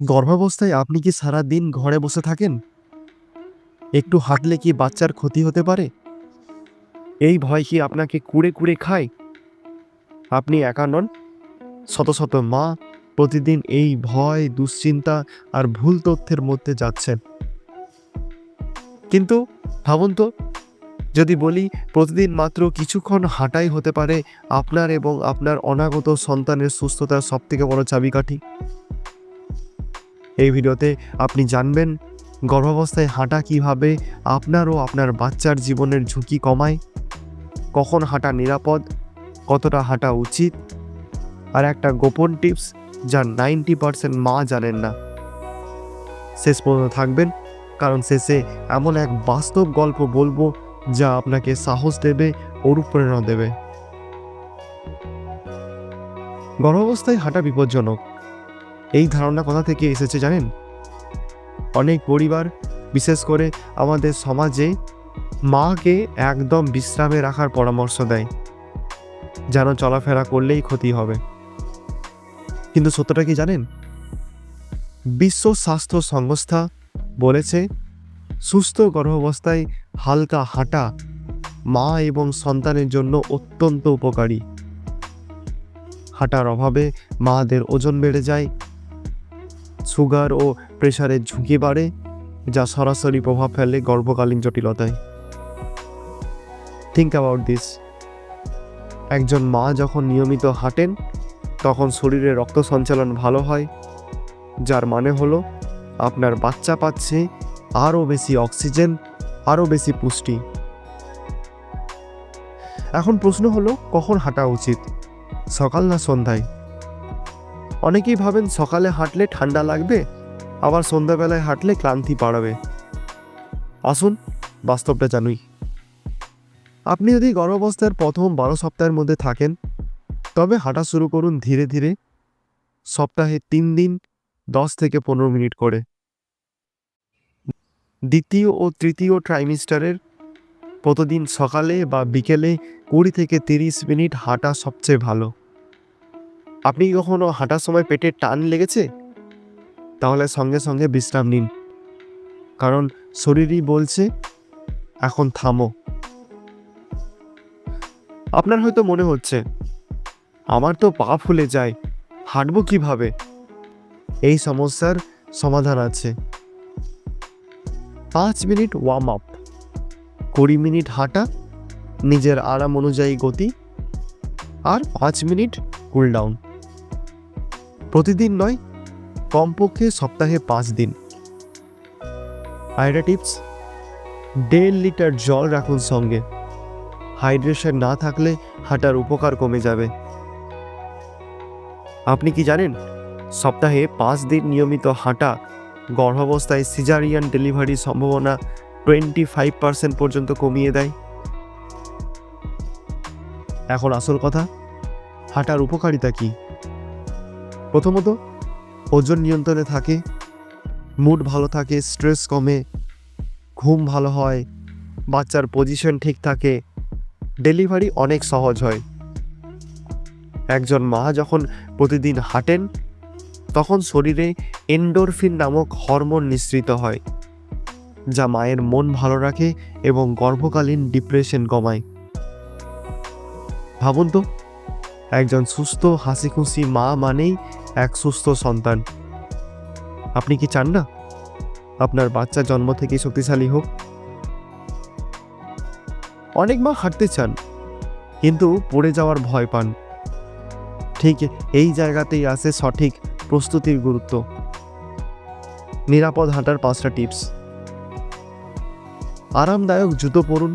গর্ভাবস্থায় আপনি কি সারা দিন ঘরে বসে থাকেন? একটু হাঁটলে কি বাচ্চার ক্ষতি হতে পারে? এই ভয় কি আপনাকে কুড়ে কুড়ে খায়? আপনি একা নন? শত শত মা প্রতিদিন এই ভয়, দুশ্চিন্তা আর ভুল তথ্যের মধ্যে যাচ্ছেন। কিন্তু ভাবুন তো, যদি বলি প্রতিদিন মাত্র কিছুক্ষণ হাঁটাই হতে পারে আপনার এবং আপনার অনাগত সন্তানের সুস্থতার সবথেকে বড় চাবিকাঠি। এই ভিডিওতে আপনি জানবেন গর্ভাবস্থায় হাঁটা কীভাবে আপনার ও আপনার বাচ্চার জীবনের ঝুঁকি কমায়, কখন হাঁটা নিরাপদ, কতটা হাঁটা উচিত, আর একটা গোপন টিপস যা নাইনটি পার্সেন্ট মা জানেন না। শেষ পর্যন্ত থাকবেন, কারণ শেষে এমন এক বাস্তব গল্প বলব যা আপনাকে সাহস দেবে, অনুপ্রেরণা দেবে। গর্ভাবস্থায় হাঁটা বিপজ্জনক এই ধারণা কোথা থেকে এসেছে জানেন? অনেক পরিবার, বিশেষ করে আমাদের সমাজে মাকে একদম বিশ্রামে রাখার পরামর্শ দেয়। যেন চলাফেরা করলেই ক্ষতি হবে। কিন্তু সত্যটা কি জানেন? বিশ্ব স্বাস্থ্য সংস্থা বলেছে, সুস্থ গর্ভাবস্থায় হালকা হাঁটা মা এবং সন্তানের জন্য অত্যন্ত উপকারী। হাঁটার অভাবে মাদের ওজন বেড়ে যায় সুগার ও প্রেশারের ঝুঁকি বাড়ে, যা সরাসরি প্রভাব ফেলে গর্ভকালীন জটিলতায়। থিঙ্ক অ্যাবাউট দিস একজন মা যখন নিয়মিত হাঁটেন, তখন শরীরে রক্ত সঞ্চালন ভালো হয়, যার মানে হলো আপনার বাচ্চা পাচ্ছে আরও বেশি অক্সিজেন, আরও বেশি পুষ্টি। এখন প্রশ্ন হলো, কখন হাঁটা উচিত? সকাল না সন্ধ্যায়? অনেকেই ভাবেন সকালে হাঁটলে ঠান্ডা লাগবে, আবার সন্ধ্যাবেলায় হাঁটলে ক্লান্তি বাড়াবে। আসুন, বাস্তবটা জানুই। আপনি যদি গর্ভাবস্থার প্রথম বারো সপ্তাহের মধ্যে থাকেন, তবে হাঁটা শুরু করুন ধীরে ধীরে, সপ্তাহে তিন দিন, দশ থেকে পনেরো মিনিট করে। দ্বিতীয় ও তৃতীয় ট্রাইমিস্টারের প্রতিদিন সকালে বা বিকেলে কুড়ি থেকে তিরিশ মিনিট হাঁটা সবচেয়ে ভালো। আপনি কি কখনো হাঁটার সময় পেটে টান লেগেছে? তাহলে সঙ্গে সঙ্গে বিশ্রাম নিন। কারণ শরীরই বলছে, এখন থামো। আপনার হয়তো মনে হচ্ছে, আমার তো পা ফুলে যায়, হাঁটবো কীভাবে? এই সমস্যার সমাধান আছে। পাঁচ মিনিট ওয়ার্ম আপ কুড়ি মিনিট হাঁটা, নিজের আরাম অনুযায়ী গতি, আর পাঁচ মিনিট কুল ডাউন প্রতিদিন নয়, কমপক্ষে সপ্তাহে পাঁচ দিন। আরেকটা টিপস, দেড় লিটার জল রাখুন সঙ্গে। হাইড্রেশন না থাকলে হাঁটার উপকার কমে যাবে। আপনি কি জানেন, সপ্তাহে পাঁচ দিন নিয়মিত হাঁটা গর্ভাবস্থায় সিজারিয়ান ডেলিভারির সম্ভাবনা টোয়েন্টি ফাইভ পার্সেন্ট পর্যন্ত কমিয়ে দেয়? এখন আসল কথা, হাঁটার উপকারিতা কি? প্রথমত, ওজন নিয়ন্ত্রণে থাকে মুড ভালো থাকে স্ট্রেস কমে, ঘুম ভালো হয়, বাচ্চার পজিশন ঠিক থাকে ডেলিভারি অনেক সহজ হয়। একজন মা যখন প্রতিদিন হাঁটেন, তখন শরীরে এন্ডোরফিন নামক হরমোন নিঃসৃত হয়, যা মায়ের মন ভালো রাখে এবং গর্ভকালীন ডিপ্রেশন কমায়। ভাবুন তো, একজন সুস্থ হাসি খুশি মা মানেই এক সুস্থ সন্তান। আপনি কি চান না? আপনার বাচ্চা জন্ম থেকে শক্তিশালী হোক। অনেক মা হাঁটতে চান, কিন্তু পড়ে যাওয়ার ভয় পান। ঠিক এই জায়গাতেই আসে সঠিক প্রস্তুতির গুরুত্ব। নিরাপদ হাঁটার পাঁচটা টিপস। আরামদায়ক জুতো পরুন,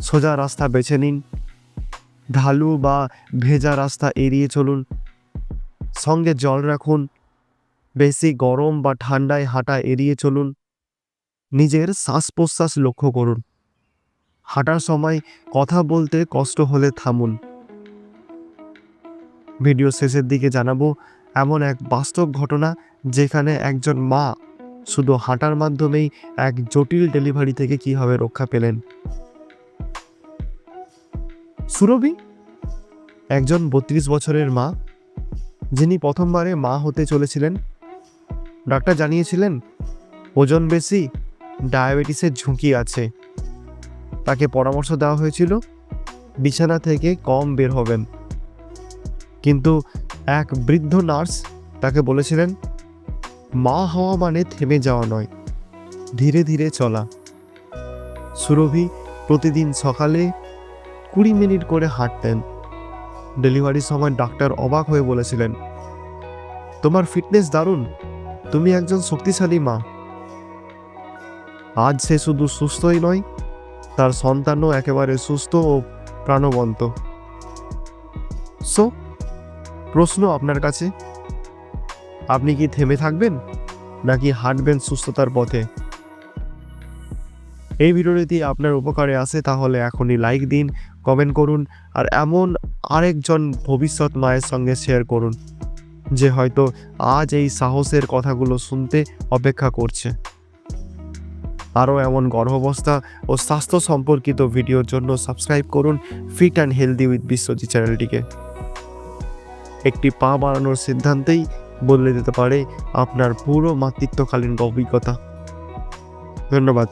সোজা রাস্তা বেছে নিন, ঢালু বা ভেজা রাস্তা এড়িয়ে চলুন। সঙ্গে জল রাখুন। বেশি গরম বা ঠান্ডায় হাঁটা এড়িয়ে চলুন। নিজের শ্বাস প্রশ্বাস লক্ষ্য করুন। হাঁটার সময় কথা বলতে কষ্ট হলে থামুন। ভিডিও শেষের দিকে জানাব, এমন এক বাস্তব ঘটনা যেখানে একজন মা শুধু হাঁটার মাধ্যমেই এক জটিল ডেলিভারি থেকে কীভাবে রক্ষা পেলেন। সুরভি? একজন বত্রিশ বছরের মা যিনি প্রথমবারে মা হতে চলেছিলেন, ডাক্তার জানিয়েছিলেন, ওজন বেশি, ডায়াবেটিসের ঝুঁকি আছে। তাকে পরামর্শ দেওয়া হয়েছিল, বিছানা থেকে কম বের হবেন। কিন্তু এক বৃদ্ধ নার্স তাকে বলেছিলেন, মা হওয়া মানে থেমে যাওয়া নয়, ধীরে ধীরে চলা। সুরভি প্রতিদিন সকালে কুড়ি মিনিট করে হাঁটতেন। ডেলিভারির সময় ডাক্তার অবাক হয়ে বলেছিলেন, তোমার ফিটনেস দারুণ। তুমি একজন শক্তিশালী মা। আজ সে শুধু সুস্থই নয়, তার সন্তানও একেবারে সুস্থ ও প্রাণবন্ত। সো, প্রশ্ন আপনার কাছে? আপনি কি থেমে থাকবেন, নাকি হাঁটবেন সুস্থতার পথে? এই ভিডিওটি আপনার উপকারে আসে, তাহলে এখনই লাইক দিন, কমেন্ট করুন, আর এমন আরেকজন ভবিষ্যৎ মায়ের সঙ্গে শেয়ার করুন, যে হয়তো আজ এই সাহসের কথাগুলো শুনতে অপেক্ষা করছে। আরও এমন গর্ভাবস্থা ও স্বাস্থ্য সম্পর্কিত ভিডিওর জন্য সাবস্ক্রাইব করুন fit and healthy with Biswaji চ্যানেলটিকে। একটি পা বাড়ানোর সিদ্ধান্তেই বদলে দিতে পারে আপনার পুরো মাতৃত্বকালীন অভিজ্ঞতা। ধন্যবাদ।